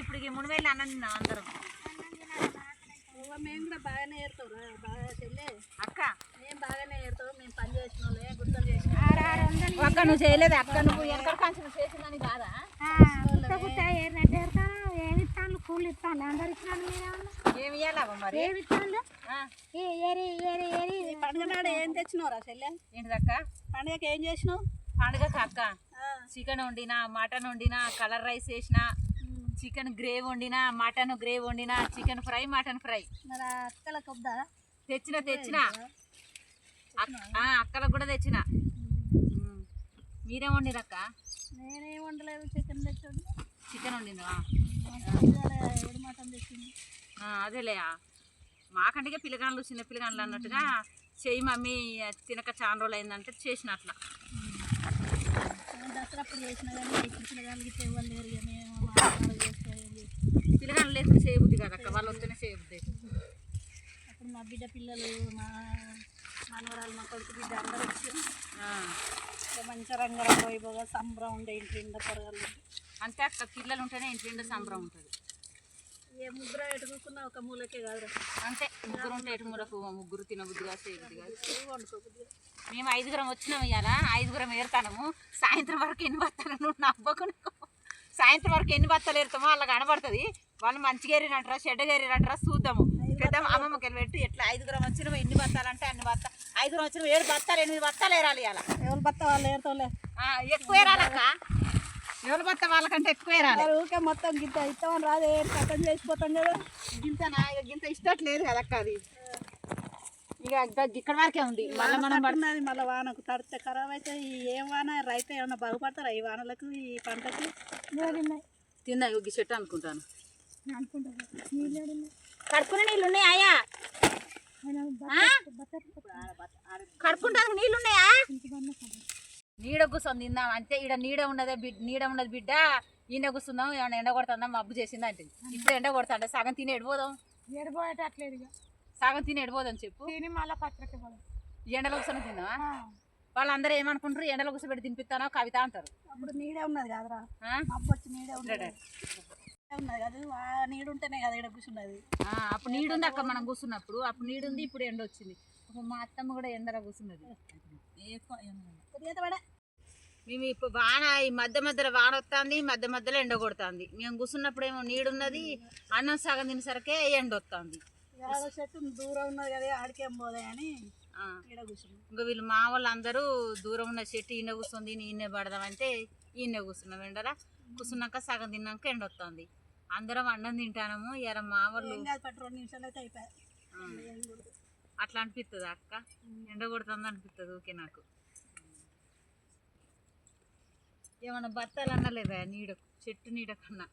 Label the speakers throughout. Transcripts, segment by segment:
Speaker 1: ఇప్పుడు ఈ మూడు వేలు అన్నం అందరం.
Speaker 2: మేము కూడా బాగానే ఏరుతాం బాగా చెల్లె.
Speaker 1: అక్క.
Speaker 2: మేము బాగానే ఏరుతాం మేము పని చేసిన వాళ్ళే గుర్తం చేసిన
Speaker 1: అక్క నువ్వు చేయలేదు అక్క నువ్వు ఎక్కడ కంచెలు చేసిందని కాదా?
Speaker 3: కుట్ట కుట్ట ఏరినట్టు ఏరుతాను ఏమి ఇస్తాను కూలి ఇస్తాను అందరు ఇస్తాను మీరేమన్నా
Speaker 1: ఏమి ఇయ్యాలవ్వ మరి?
Speaker 3: ఏమి ఇస్తాను ఏరి ఏరి ఏరి.
Speaker 2: ఈ పండుగ నాడు ఏం తెచ్చినావు రా చెల్లె?
Speaker 1: ఏంటిదక్క
Speaker 2: పండుగకి ఏం చేసినావు?
Speaker 1: పండుగకి అక్క?
Speaker 2: ఆ,
Speaker 1: చికెన్ వండినా మటన్ వండినా కలర్ రైస్ వేసిన చికెన్ గ్రేవ్ వండినా మటన్ గ్రేవ్ వండినా చికెన్ ఫ్రై మటన్ ఫ్రై. తెచ్చిన తెచ్చిన. అక్కలకు కూడా తెచ్చిన. మీరేం వండిరక్క?
Speaker 2: నేనేం వండలేదు చికెన్ తెచ్చాడు
Speaker 1: చికెన్ వండిందా?
Speaker 2: మటన్ తెచ్చింది.
Speaker 1: అదేలే మాకంటే పిల్లగాళ్ళు చిన్న పిల్లగాళ్ళు అన్నట్టుగా చెయ్యి మమ్మీ తినక చాలా రోజులు అయిందంటే చేసిన అట్లా
Speaker 2: దసరా చేసిన కానీ మేము. మా
Speaker 1: లేకుండా చేయబుద్ది కదా అక్క వాళ్ళు వస్తేనే చేయబుద్ది
Speaker 2: అప్పుడు మా బిడ్డ పిల్లలు మా మనవరాలు మా కొడుకు బిడ్డ అందరూ వచ్చి మంచి రంగరంగ వైభవగా సంబరం ఉండే ఇంటి నిండా పొరగాళ్ళు
Speaker 1: అంతే అక్క పిల్లలు ఉంటేనే ఇంటి నిండా సంబరం ఉంటుంది
Speaker 2: ఏ ముగ్గురు ఎటుకున్నా ఒక మూలకే కాదు
Speaker 1: అంతే ముగ్గురు ఉంటే ఎటు మూలకు ముగ్గురు తినబుద్దిగా చేయబుద్ది మేము ఐదుగురం వచ్చినాం ఇవాళ ఐదుగురం ఏరుతాము సాయంత్రం వరకు ఎన్ని బత్తాలు నువ్వు నవ్వకుండా సాయంత్రం వరకు ఎన్ని బత్తాలు ఏరుతామో వాళ్ళకి కనబడుతుంది. వాళ్ళు మంచిగా ఏరినట్రా చెడ్డగా ఏరినట్రా చూద్దాము. పెద్ద అమ్మమ్మకి పెట్టి ఎట్లా ఐదుగురం వచ్చినాము ఎన్ని బత్తాలు అంటే అన్ని బత్త ఐదుగురం వచ్చినాం ఏడు బత్తాలు ఎనిమిది బత్తాలు ఏరాలి ఇవాళ.
Speaker 2: ఎవరు బత్త వాళ్ళు ఏరుతావులే
Speaker 1: ఆ, ఎక్కువ ఏరాలక్క. ఎవరు బత్త వాళ్ళకంటే ఎక్కువ ఏరాలి.
Speaker 2: మరి ఊరికే మొత్తం గింత ఇస్తామని రాదు ఏం కథం చేసిపోతాం కదా.
Speaker 1: గింతనా గింత ఇష్టట్లేదు కదా అక్క అది. ఇక ఇక ఇక్కడ వరకే ఉంది. మళ్ళీ మనం పడ-
Speaker 2: పడుతున్నది మళ్ళీ వానకు తడితే ఖరాబ్ అయితే ఏం వాన రైతు ఏమన్నా బాగుపడతారా ఈ వానలకు ఈ పంటకి?
Speaker 1: తిన్నా ఈ చెట్టు అనుకుంటాను.
Speaker 3: అనుకుంటాను. నీళ్ళు
Speaker 1: ఉన్నాయా కడుపుకుంటానికి నీళ్ళు ఉన్నాయా. నీడ కూర్చొని తిందాం అంతే. ఈడ నీడ ఉన్నదే బిడ్ నీడ ఉన్నది బిడ్డ ఈయన కూర్చుందాం ఏమైనా ఎండ కొడుతుందా మబ్బు చేసింది అంటే ఇప్పుడు ఎండ కొడతాండే సగం తిని ఎడిపోదాం
Speaker 3: ఏడిపోయేటట్లేదు ఇక
Speaker 1: సగం తిని ఎడిపోదాం చెప్పు?
Speaker 3: తిని మళ్ళీ పత్రిక
Speaker 1: ఎండలో కూర్చొని తిందామా వాళ్ళందరూ ఏమనుకుంటారు? ఎండలో కూర్చోబెట్టి తినిపిస్తానో కవిత అంటారు.
Speaker 2: అప్పుడు నీడే ఉన్నది కదరా. వచ్చి నీడే నీడే ఉన్నది. కదా నీడు ఉంటేనే కదా ఇక్కడ కూర్చున్నది.
Speaker 1: అప్పుడు నీడుంది అక్క మనం కూర్చున్నప్పుడు. అప్పుడు నీడుంది ఇప్పుడు ఎండ వచ్చింది. మా అత్తమ్మ కూడా ఎండలో కూర్చున్నది. మేము ఇప్పుడు వాన ఈ మధ్య మధ్యలో వాన వస్తుంది మధ్య మధ్యలో ఎండ కొడుతుంది. మేము కూర్చున్నప్పుడు ఏమో నీడున్నది అన్నం సగం తినేసరికే ఎండ వస్తుంది.
Speaker 2: చెట్టు దూరం ఉన్నది కదా ఆడికేం పోదే అని. ఇక్కడ కూర్చున్నాం
Speaker 1: ఇంకా వీళ్ళు మా వాళ్ళు అందరూ దూరం ఉన్న చెట్టు ఈయన కూర్చుంది ఈయన పడదామంటే ఈయన కూర్చున్నాం. ఎండలా కూర్చున్నాక సగం తిన్నాక ఎండ వస్తుంది. అందరం అన్నం తింటాము ఇర మా వాళ్ళు. అట్లా అనిపిస్తుంది అక్క? ఎండ కొడుతుంది అనిపిస్తుంది ఓకే నాకు. ఏమన్నా బత్తాలు అన్నలేదా నీడ చెట్టు నీడ కన్నా?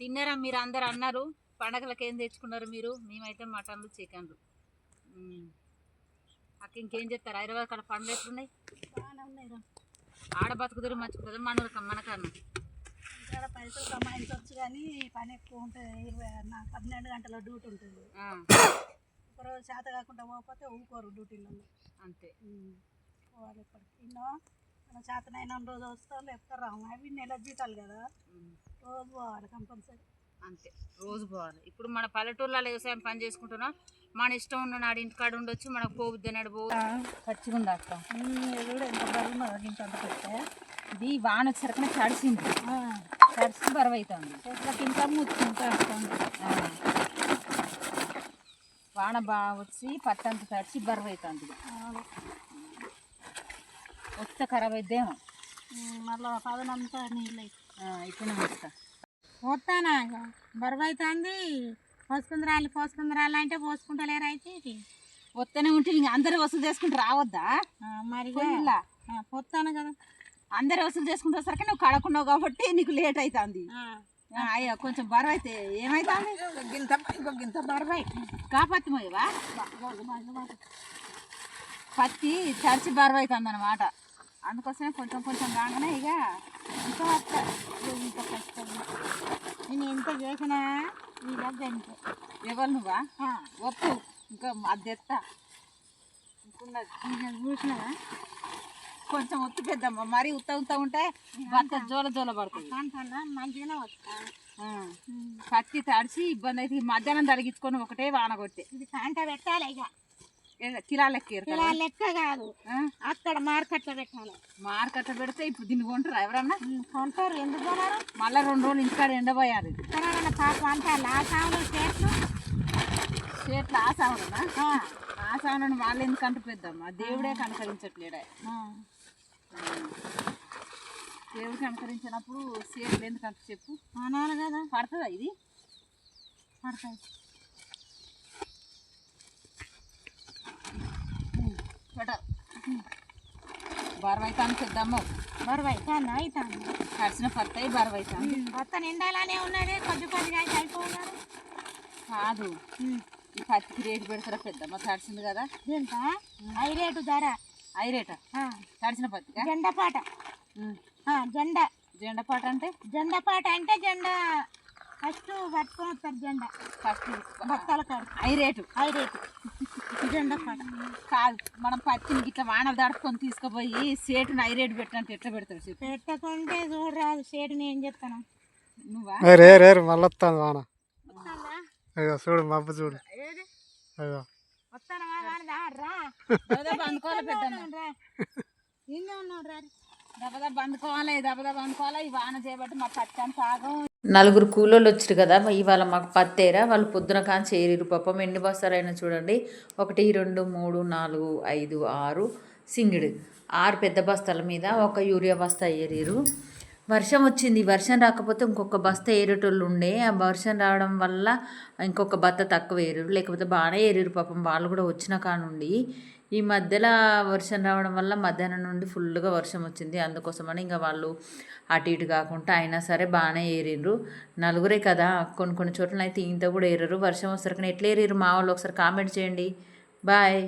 Speaker 1: తిన్నారా మీరు అందరు అన్నారు? పండగలకు ఏం తెచ్చుకున్నారు మీరు? మేమైతే మటన్లు చికెన్లు. అక్క ఇంకేం చెప్తారు హైదరాబాద్ కాడ పండ్లు ఎట్లున్నాయి?
Speaker 2: బాగానే ఉన్నాయి రా
Speaker 1: ఆడ బతుకుదరు మర్చిపోతుంది మన మనకన్నా
Speaker 2: ఇక్కడ పైసలు సంపాదించవచ్చు కానీ పని ఎక్కువ ఉంటుంది. ఇరవై పన్నెండు గంటల డ్యూటీ ఉంటుంది. ఒకరోజు చేత కాకుండా పోకపోతే ఊరుకోరు డ్యూటీలో
Speaker 1: అంతే.
Speaker 2: పోవాలి ఇప్పటికి ఎన్నో మన చేతనైన రోజు వస్తాం లేకపోతే రాము. అవి నెల జీతాలు కదా. రోజు పోవాలి కంపల్సరీ.
Speaker 1: అంతే. రోజు పోవాలి. ఇప్పుడు మన పల్లెటూర్లలో వ్యవసాయం పని చేసుకుంటున్నాం. మన ఇష్టం ఉన్న నాడు ఇంటికాడ ఉండొచ్చు మనకు పోబుద్ది నాడు పో ఖర్చుగా అక్క.
Speaker 2: ఎదురు ఎంత బరువు ఇంత అంత పెట్టే
Speaker 1: ఇది వాన వచ్చరికి తడిసింది. తడిసి బరువు అవుతుంది
Speaker 2: చేతులకి ఇంత ముచ్చుకుంటా
Speaker 1: ఆ. వాన బాగా వచ్చి పట్టంత తడిసి బరువు అవుతుంది వస్తే ఖరాబ్ అయిద్దేమో.
Speaker 2: మళ్ళీ పదనంతా నీళ్ళు అవుతాయి
Speaker 1: ఇప్పుడు వస్తా
Speaker 3: పోతానా ఇక బరువు అవుతుంది పోసుకుంది రాలి పోసుకుంది రాలి అంటే పోసుకుంటలేరు అయితే ఇది.
Speaker 1: వస్తూనే ఉంటే ఇంక అందరూ వసూలు చేసుకుంటూ రావద్దా?
Speaker 3: మరి పోతాను కదా.
Speaker 1: అందరూ వసూలు చేసుకుంటే సరికి నువ్వు కడకున్నావు కాబట్టి నీకు లేట్ అవుతుంది అయ్యో కొంచెం బరువు అయితే ఏమవుతుంది
Speaker 3: గింత గింత బరువు.
Speaker 1: కాపత్తి మోయవా? పత్తి చర్చి బరువు అవుతుంది అనమాట అందుకోసమే కొంచెం కొంచెం కాగానే ఇక
Speaker 3: ఇంకా వస్తా ఇంత కష్టం. నేను ఎంత చేసినా ఈ దగ్గర ఇంతే
Speaker 1: ఎవరు నువ్వా? ఒప్పు. ఇంకా అది తెస్తా ఇంకున్నది.
Speaker 3: ఇది చూసినావా?
Speaker 1: కొంచెం ఉత్తు పెద్దమ్మ. మరి ఉత్త ఉత్త ఉంటే భర్త జోల జోల పడుతుంది.
Speaker 3: మంచిగానే వస్తా
Speaker 1: ఆ. పత్తి తడిచి ఇబ్బంది అయితే మధ్యాహ్నం తడిగించుకొని ఒకటే వాన కొట్టే.
Speaker 3: ఇది కాంట పెట్టాలి ఇక.
Speaker 1: కిలా లెక్క?
Speaker 3: ఇలా లెక్క కాదు? అక్కడ మార్కెట్లో పెట్టాలి
Speaker 1: మార్కెట్ పెడితే ఇప్పుడు దీన్ని కొంటారా ఎవరన్నా?
Speaker 3: కొంటారు. ఎందుకు కొనరు?
Speaker 1: మళ్ళీ రెండు రోజులు ఇంటికాడ ఎండబోయారు
Speaker 3: కొనాలన్న పాపం అంతా లాసాములు చేట్లు
Speaker 1: చేట్ల ఆసావులనా
Speaker 3: ఆ,
Speaker 1: ఆసావులను వాళ్ళు ఎందుకు అంటూ పెద్దమ్మ? దేవుడే కనకరించట్లేడా.
Speaker 3: ఆ.
Speaker 1: దేవుడు కనకరించినప్పుడు చేతులు ఎందుకు అంట చెప్పు?
Speaker 3: అనాలి కదా.
Speaker 1: పడుతుందా ఇది?
Speaker 3: పడతాయి.
Speaker 1: బరువు అవుతాను పెద్దమ్మ
Speaker 3: బరువు అవుతాను
Speaker 1: కడిచిన పత్తాయి బరువు అవుతాను
Speaker 3: మొత్తం నిండాలనే ఉన్నది కొద్ది కొద్దిగా అయిపోయినారు
Speaker 1: కాదు. ఈ పత్తికి రేటు పెడతారా పెద్దమ్మ? తడిచింది కదా.
Speaker 3: ఎంత ఐరేటు ధర.
Speaker 1: ఐరేట
Speaker 3: ఆ,
Speaker 1: తడిచిన పత్తిగా
Speaker 3: జెండపాట జెండా.
Speaker 1: జెండపాట అంటే?
Speaker 3: జెండపాట అంటే జెండా. ఫస్ట్ పట్టుకొని వస్తారు జెండా.
Speaker 1: ఫస్ట్
Speaker 3: బత్తాల కాడు
Speaker 1: ఐరేటు కాదు. మనం పత్తిని ఇట్లా వానలు దడుపుకొని తీసుకుపోయి సేటుని ఐరేటు పెట్టంటే ఎట్లా పెడతాడు చెప్పు.
Speaker 3: పెట్టకుంటే చూడరాదు. షేడుని ఏం చెప్తాను?
Speaker 1: నువ్వా?
Speaker 4: రేరు రేరు మళ్ళీ వస్తుంది వాన. అయ్యో చూడు మబ్బు చూడు.
Speaker 3: ఏది?
Speaker 4: అయ్యో.
Speaker 3: వస్తాను రా
Speaker 1: దబదబ
Speaker 3: రా. రా.
Speaker 1: దబదబ అందుకోవాలి దబదబ అనుకోవాలి ఈ వాన చేయబట్టి మా అంత ఆగం.
Speaker 5: నలుగురు కూలోళ్ళు వచ్చారు కదా ఇవాళ మాకు పత్తేరా వాళ్ళు పొద్దున కానీ చేరిరు పాపం. ఎన్ని బస్తాలైనా చూడండి. ఒకటి రెండు మూడు నాలుగు ఐదు ఆరు సింగిడు. ఆరు పెద్ద బస్తాల మీద ఒక యూరియా బస్తా ఏరిరు. వర్షం వచ్చింది. వర్షం రాకపోతే ఇంకొక బస్తా ఏరేటోళ్ళు ఉండే ఆ వర్షం రావడం వల్ల ఇంకొక బత్త తక్కువ ఏరిరు. లేకపోతే బాగానే ఏరిరు పాపం. వాళ్ళు కూడా వచ్చిన కానుండి. ఈ మధ్యలో వర్షం రావడం వల్ల మధ్యాహ్నం నుండి ఫుల్గా వర్షం వచ్చింది. అందుకోసమని ఇంకా వాళ్ళు అటు ఇటు కాకుండా అయినా సరే బాగానే ఏరిండ్రు నలుగురే కదా. కొన్ని కొన్ని చోట్ల అయితే ఇంత కూడా ఏరరు. వర్షం వస్తారు కానీ ఎట్లా ఏరిరు? మా వాళ్ళు ఒకసారి కామెంట్ చేయండి. బాయ్.